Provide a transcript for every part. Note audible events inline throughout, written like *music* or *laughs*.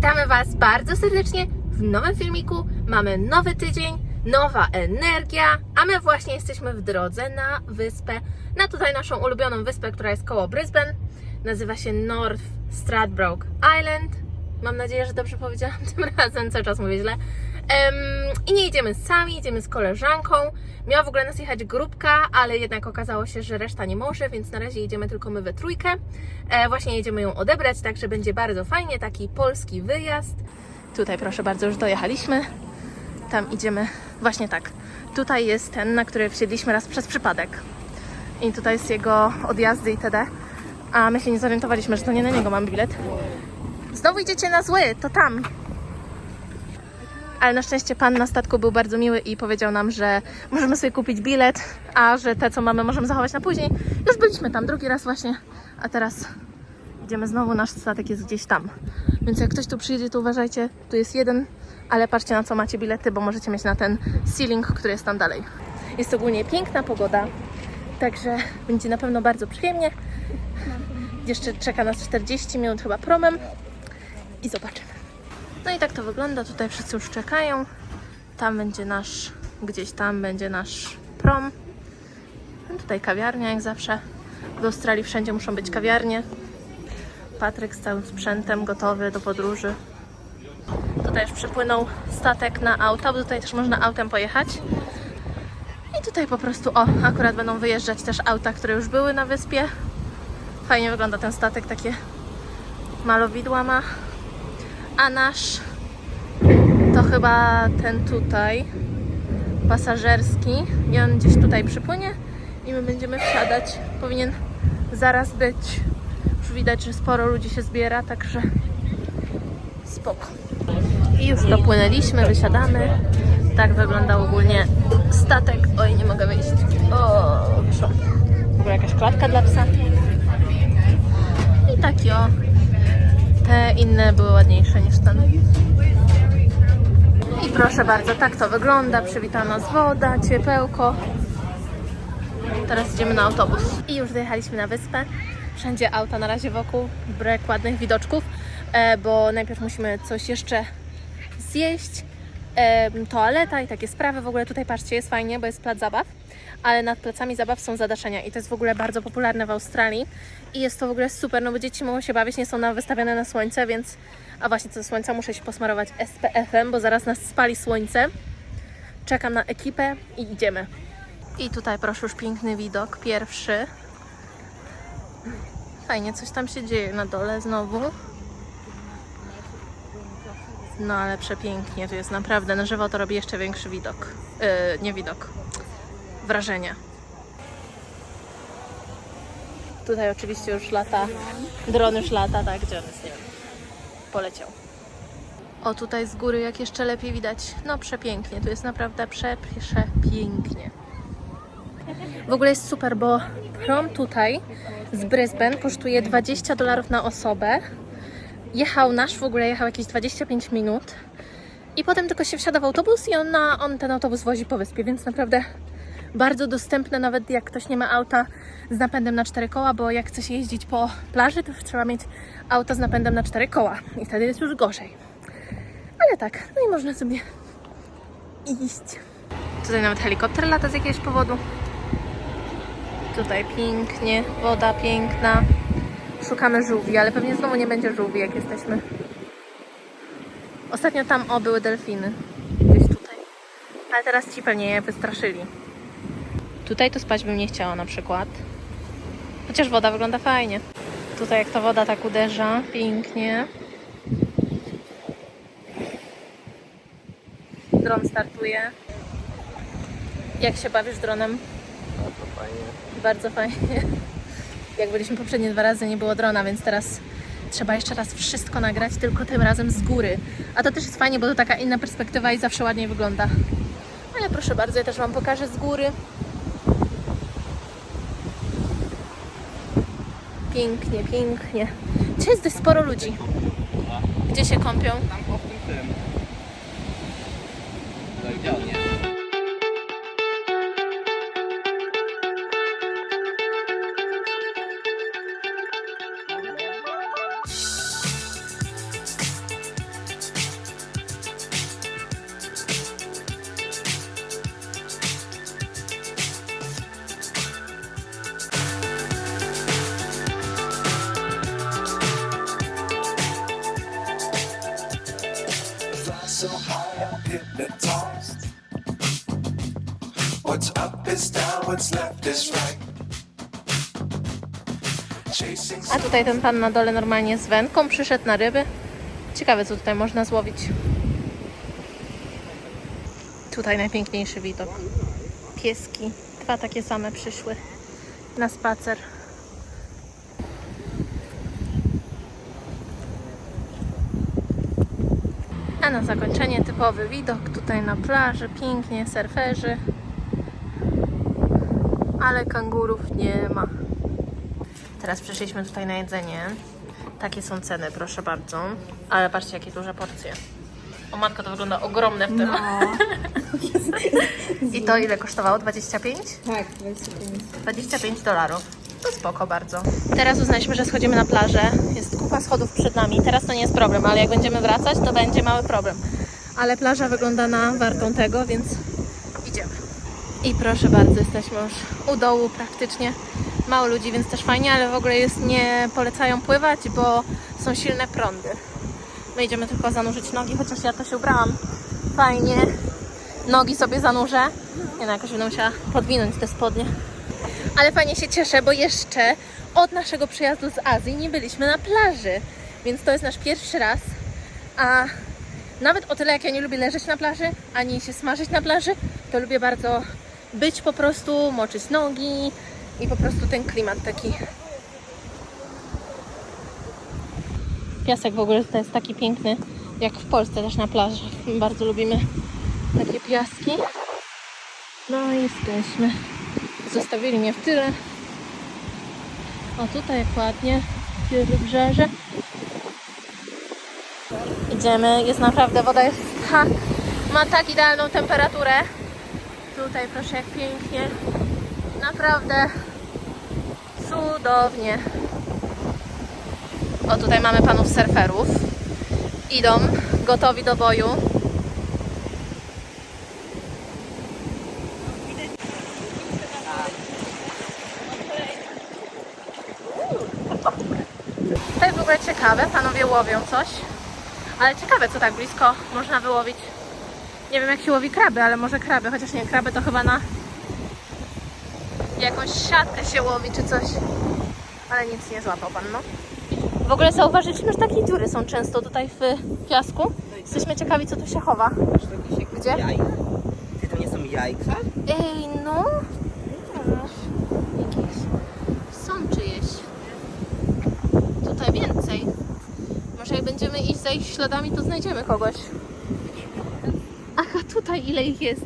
Witamy Was bardzo serdecznie w nowym filmiku. Mamy nowy tydzień, nowa energia, a my właśnie jesteśmy w drodze na wyspę, na tutaj naszą ulubioną wyspę, która jest koło Brisbane. Nazywa się North Stradbroke Island. Mam nadzieję, że dobrze powiedziałam *laughs* tym razem, cały czas mówię źle. I nie idziemy sami, idziemy z koleżanką. Miała w ogóle nas jechać grupka, ale jednak okazało się, że reszta nie może, więc na razie jedziemy tylko my we trójkę. E, właśnie jedziemy ją odebrać, także będzie bardzo fajnie, taki polski wyjazd. Tutaj proszę bardzo, już dojechaliśmy. Tam idziemy, właśnie tak. Tutaj jest ten, na który wsiedliśmy raz przez przypadek. I tutaj jest jego odjazdy itd. A my się nie zorientowaliśmy, że to nie na niego mam bilet. Znowu idziecie na zły, to tam. Ale na szczęście pan na statku był bardzo miły i powiedział nam, że możemy sobie kupić bilet, a że te, co mamy, możemy zachować na później. Już byliśmy tam drugi raz właśnie, a teraz idziemy znowu, nasz statek jest gdzieś tam. Więc jak ktoś tu przyjedzie, to uważajcie, tu jest jeden, ale patrzcie na co macie bilety, bo możecie mieć na ten ceiling, który jest tam dalej. Jest ogólnie piękna pogoda, także będzie na pewno bardzo przyjemnie. Jeszcze czeka nas 40 minut chyba promem i zobaczymy. No i tak to wygląda. Tutaj wszyscy już czekają. Tam będzie nasz, gdzieś tam będzie nasz prom. No tutaj kawiarnia jak zawsze. W Australii wszędzie muszą być kawiarnie. Patryk z całym sprzętem gotowy do podróży. Tutaj już przypłynął statek na auta, bo tutaj też można autem pojechać. I tutaj po prostu, o, akurat będą wyjeżdżać też auta, które już były na wyspie. Fajnie wygląda ten statek, takie malowidła ma. A nasz to chyba ten tutaj, pasażerski. I on gdzieś tutaj przypłynie i my będziemy wsiadać. Powinien zaraz być. Już widać, że sporo ludzi się zbiera, także spoko. I już dopłynęliśmy, wysiadamy. Tak wyglądał ogólnie statek. Oj, nie mogę wyjść. O, wyszłam. W ogóle jakaś klatka dla psa. I taki o. Te inne były ładniejsze niż ten. I proszę bardzo, tak to wygląda. Przywitała nas woda, ciepełko. Teraz idziemy na autobus. I już dojechaliśmy na wyspę. Wszędzie auta na razie wokół, brak ładnych widoczków, e, bo najpierw musimy coś jeszcze zjeść. E, toaleta i takie sprawy. W ogóle tutaj patrzcie, jest fajnie, bo jest plac zabaw, ale nad placami zabaw są zadaszenia i to jest w ogóle bardzo popularne w Australii i jest to w ogóle super, no bo dzieci mogą się bawić, nie są na wystawione na słońce, więc a właśnie co do słońca muszę się posmarować SPF-em, bo zaraz nas spali słońce. Czekam na ekipę i idziemy. I tutaj proszę już piękny widok, pierwszy. Fajnie, coś tam się dzieje na dole znowu. No ale przepięknie, tu jest naprawdę, na żywo to robi jeszcze większy widok. Yy, nie widok, wrażenie. Tutaj oczywiście już lata, dron już lata, tak, gdzie on jest, nie wiem, poleciał. O, tutaj z góry jak jeszcze lepiej widać, no przepięknie, tu jest naprawdę prze, przepięknie. W ogóle jest super, bo prom tutaj z Brisbane kosztuje 20 dolarów na osobę. Jechał nasz, w ogóle jechał jakieś 25 minut. I potem tylko się wsiada w autobus i on, na, on ten autobus wozi po wyspie, więc naprawdę bardzo dostępne, nawet jak ktoś nie ma auta z napędem na cztery koła, bo jak chce się jeździć po plaży, to trzeba mieć auto z napędem na cztery koła i wtedy jest już gorzej. Ale tak, no i można sobie iść. Tutaj nawet helikopter lata z jakiegoś powodu. Tutaj pięknie, woda piękna. Szukamy żółwi, ale pewnie znowu nie będzie żółwi, jak jesteśmy. Ostatnio tam, o, były delfiny. Gdzieś tutaj. Ale teraz ci pewnie je wystraszyli. Tutaj to spać bym nie chciała na przykład. Chociaż woda wygląda fajnie. Tutaj jak ta woda tak uderza, pięknie. Dron startuje. Jak się bawisz dronem? Bardzo fajnie. Jak byliśmy poprzednie dwa razy, nie było drona, więc teraz trzeba jeszcze raz wszystko nagrać, tylko tym razem z góry. A to też jest fajnie, bo to taka inna perspektywa i zawsze ładniej wygląda. Ale proszę bardzo, ja też Wam pokażę z góry. Pięknie, pięknie. Dzisiaj jest dość sporo ludzi. Gdzie się kąpią? Tam o tym tym. So high, I'm hypnotized. What's up is down, what's left is right. A tutaj ten pan na dole normalnie z wędką przyszedł na ryby. Ciekawe, co tutaj można złowić. Tutaj najpiękniejszy widok. Pieski. Dwa takie same przyszły na spacer. A na zakończenie typowy widok tutaj na plaży, pięknie, surferzy. Ale kangurów nie ma. Teraz przyszliśmy tutaj na jedzenie. Takie są ceny, proszę bardzo. Ale patrzcie, jakie duże porcje. O matko, to wygląda ogromne w tym. *laughs* I to ile kosztowało? 25? Tak, 25. 25 dolarów. To spoko bardzo. Teraz uznaliśmy, że schodzimy na plażę. Jest kupa schodów przed nami. Teraz to nie jest problem, ale jak będziemy wracać, to będzie mały problem. Ale plaża wygląda na wartą tego, więc idziemy. I proszę bardzo, jesteśmy już u dołu praktycznie. Mało ludzi, więc też fajnie, ale w ogóle jest, nie polecają pływać, bo są silne prądy. My idziemy tylko zanurzyć nogi, chociaż ja to się ubrałam fajnie. Nogi sobie zanurzę. Nie no, jakoś będę musiała podwinąć te spodnie. Ale fajnie się cieszę, bo jeszcze od naszego przyjazdu z Azji nie byliśmy na plaży. Więc to jest nasz pierwszy raz. A nawet o tyle jak ja nie lubię leżeć na plaży, ani się smażyć na plaży, to lubię bardzo być po prostu, moczyć nogi i po prostu ten klimat taki. Piasek w ogóle tutaj jest taki piękny, jak w Polsce też na plaży. Bardzo lubimy takie piaski. No i jesteśmy. Zostawili mnie w tyle. O tutaj jak ładnie. Wybrzeże. Idziemy. Jest naprawdę, woda jest tak, ma tak idealną temperaturę. Tutaj proszę jak pięknie. Naprawdę cudownie. O tutaj mamy panów surferów. Idą, gotowi do boju. To jest w ogóle ciekawe, panowie łowią coś. Ale ciekawe, co tak blisko można wyłowić. Nie wiem, jak się łowi kraby, ale może kraby, chociaż nie, kraby to chyba na jakąś siatkę się łowi czy coś. Ale nic nie złapał pan, no. W ogóle zauważyliśmy, że takie dziury są często tutaj w piasku. Jesteśmy ciekawi, co tu się chowa. Gdzie? Jajka? Ty to nie są jajka? Ej, no. Wiesz, Jakieś są czyjeś. Tutaj więcej. Może jak będziemy iść za ich śladami, to znajdziemy kogoś. Aha, tutaj ile ich jest.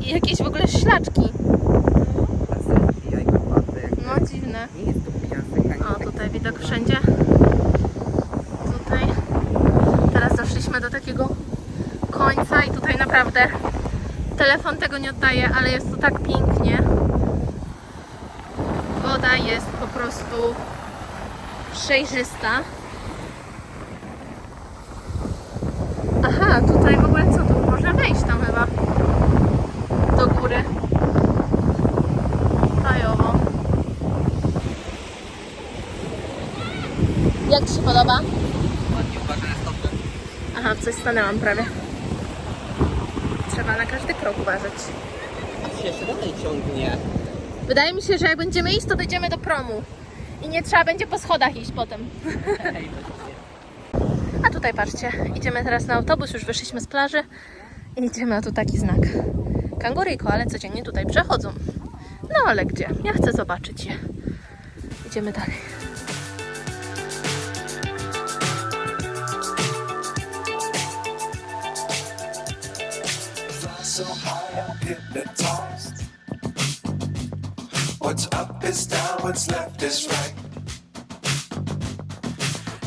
I jakieś w ogóle szlaczki. No dziwne. O, tutaj widok wszędzie. Tutaj. Teraz doszliśmy do takiego końca i tutaj naprawdę telefon tego nie oddaje, ale jest tu tak pięknie. Woda jest po prostu przejrzysta. Aha, tutaj w ogóle co tu? Można wejść tam chyba. Do góry. Fajowo. Jak Ci się podoba? Ładnie, uważaj na stopy. Aha, w coś stanęłam prawie. Trzeba na każdy krok uważać. A się dalej ciągnie. Wydaje mi się, że jak będziemy iść, to dojdziemy do promu. I nie trzeba będzie po schodach iść potem. A tutaj patrzcie, idziemy teraz na autobus, już wyszliśmy z plaży i idziemy, a tu taki znak. Kangury i koale codziennie tutaj przechodzą. No ale gdzie? Ja chcę zobaczyć je. Idziemy dalej. fly so high, I'm hypnotized. What's up is down, what's left is right.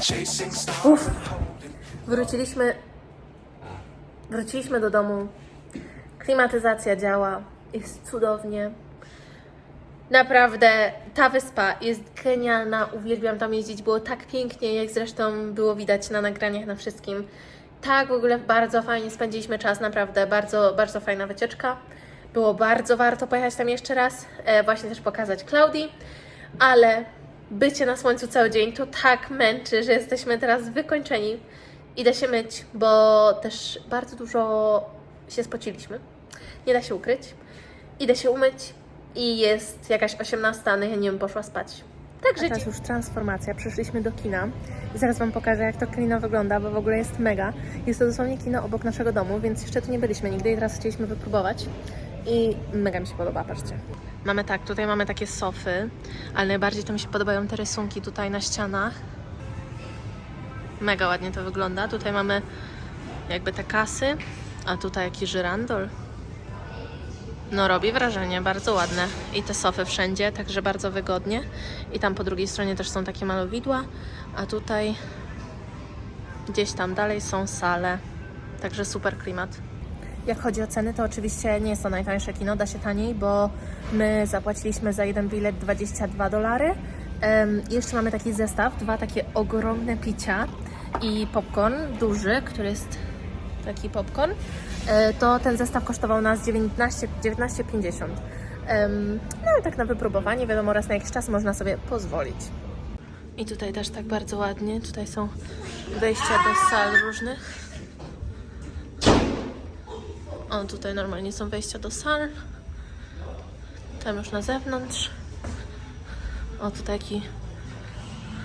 Chasing stars Wróciliśmy. Wróciliśmy do domu. Klimatyzacja działa. Jest cudownie. Naprawdę ta wyspa jest genialna. Uwielbiam tam jeździć. Było tak pięknie, jak zresztą było widać na nagraniach na wszystkim. Tak, w ogóle bardzo fajnie spędziliśmy czas, naprawdę bardzo, bardzo fajna wycieczka. Było bardzo warto pojechać tam jeszcze raz, e, właśnie też pokazać Klaudii, ale bycie na słońcu cały dzień to tak męczy, że jesteśmy teraz wykończeni. Idę się myć, bo też bardzo dużo się spociliśmy. Nie da się ukryć. Idę się umyć i jest jakaś 18, ale ja nie wiem, poszła spać. Także teraz już transformacja. Przyszliśmy do kina i zaraz Wam pokażę, jak to kino wygląda, bo w ogóle jest mega. Jest to dosłownie kino obok naszego domu, więc jeszcze tu nie byliśmy nigdy i teraz chcieliśmy wypróbować. I mega mi się podoba, patrzcie. Mamy tak, tutaj mamy takie sofy, ale najbardziej to mi się podobają te rysunki tutaj na ścianach. Mega ładnie to wygląda. Tutaj mamy jakby te kasy, a tutaj jakiś żyrandol. No robi wrażenie, bardzo ładne. I te sofy wszędzie, także bardzo wygodnie. I tam po drugiej stronie też są takie malowidła, a tutaj gdzieś tam dalej są sale. Także super klimat. Jak chodzi o ceny, to oczywiście nie jest to najtańsze kino, da się taniej, bo my zapłaciliśmy za jeden bilet 22 dolary. I jeszcze mamy taki zestaw, dwa takie ogromne picia i popcorn duży, który jest taki popcorn. E, to ten zestaw kosztował nas 19 19,50. Em, no ale tak na wypróbowanie, wiadomo, raz na jakiś czas można sobie pozwolić. I tutaj też tak bardzo ładnie, tutaj są wejścia do sal różnych. O, tutaj normalnie są wejścia do sal. Tam już na zewnątrz. O, tu taki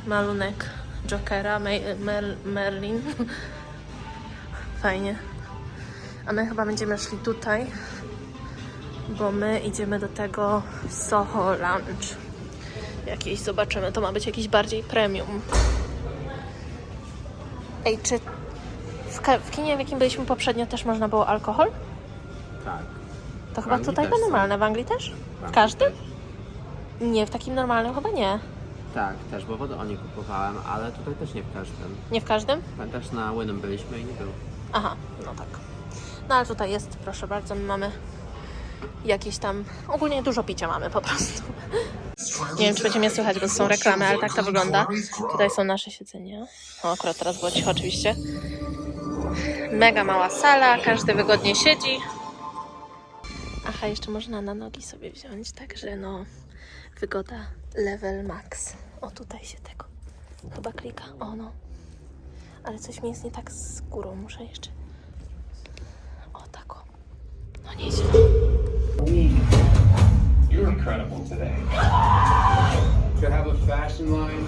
malunek Jokera, May- Mer- Merlin. Fajnie. A my chyba będziemy szli tutaj, bo my idziemy do tego Soho Lunch. Jakieś zobaczymy. To ma być jakiś bardziej premium. Ej, czy w, w kinie, w jakim byliśmy poprzednio, też można było alkohol? Tak. To chyba Anglii tutaj to są. normalne. W Anglii też? W każdym? Nie, w takim normalnym chyba nie. Tak, też, bo wodę oni kupowałem, ale tutaj też nie w każdym. Nie w każdym? Pamiętasz, na Wynem byliśmy i nie było. Aha, no tak. No ale tutaj jest, proszę bardzo, my mamy jakieś tam, ogólnie dużo picia mamy po prostu. Nie wiem, czy będzie mnie słychać, bo są reklamy, ale tak to wygląda. Tutaj są nasze siedzenia. O, akurat teraz było cicho oczywiście. Mega mała sala, każdy wygodnie siedzi. Aha, jeszcze można na nogi sobie wziąć, także no, wygoda level max. O, tutaj się tego chyba klika. O, no. Ale coś mi jest nie tak z górą, muszę jeszcze. O, tak o. No nieźle. You're incredible today. To have a fashion line